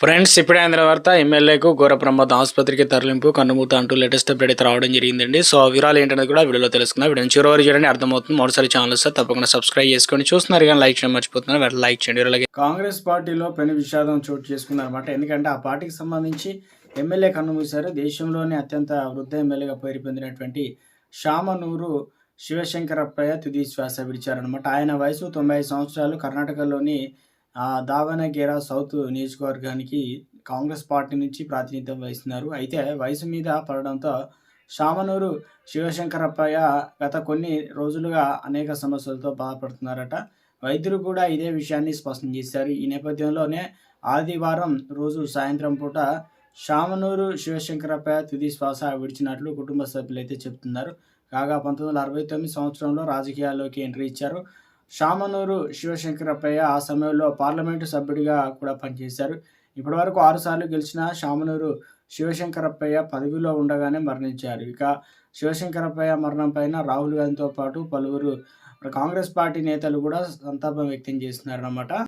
Friends ఇప్పుడే అందిన వార్త ఎమ్మెల్యేకు ఘోర ప్రమాదం. ఆసుపత్రికి తరలింపు కన్నుమూత అంటూ లేటెస్ట్ అప్డేట్ అయితే రావడం జరిగిందండి. సో వివరాలు ఏంటనేది కూడా వీడియోలో తెలుసుకుందాం. వీడియో చివరి చూడండి అర్థమవుతుంది. మరోసారి ఛానల్ వస్తే తప్పకుండా సబ్స్క్రైబ్ చేసుకొని చూస్తున్నారు కానీ లైక్ చేయడం మర్చిపోతున్నారు. వెంటనే లైక్ చేయండి. అలాగే కాంగ్రెస్ పార్టీలో పెను విషాదం చోటు చేసుకుందనమాట ఎందుకంటే ఆ పార్టీకి సంబంధించి ఎమ్మెల్యే కన్నుమూశారు దేశంలోనే అత్యంత వృద్ధ ఎమ్మెల్యేగా పేరు పొందినటువంటి షామనూరు శివశంకరప్పయ్య తుది శ్వాస విడిచారనమాట ఆయన వయసు తొంభై ఐదు సంవత్సరాలు కర్ణాటకలోని ఆ, సౌత్ నియోజకవర్గానికి కాంగ్రెస్ పార్టీ నుంచి ప్రాతినిధ్యం వహిస్తున్నారు. అయితే వయసు మీద పడడంతో షామనూరు శివశంకరప్పయ్య గత కొన్ని రోజులుగా అనేక సమస్యలతో బాధపడుతున్నారట. వైద్యులు కూడా ఇదే విషయాన్ని స్పష్టం చేశారు. ఈ నేపథ్యంలోనే ఆదివారం రోజు సాయంత్రం పూట షామనూరు శివశంకరప్పయ్య తుది శ్వాస విడిచినట్లు కుటుంబ సభ్యులు అయితే చెప్తున్నారు కాగా పంతొమ్మిది వందల అరవై తొమ్మిది సంవత్సరంలో రాజకీయాల్లోకి ఎంట్రీ ఇచ్చారు. షామనూరు శివశంకరప్పయ్య ఆ సమయంలో పార్లమెంటు సభ్యుడిగా కూడా పనిచేశారు. ఇప్పటివరకు ఆరుసార్లు గెలిచిన షామనూరు శివశంకరప్పయ్య పదవిలో ఉండగానే మరణించారు. ఇక శివశంకరప్పయ్య మరణం పైన రాహుల్ గాంధీతో పాటు పలువురు కాంగ్రెస్ పార్టీ నేతలు కూడా సంతాపం వ్యక్తం చేస్తున్నారన్నమాట.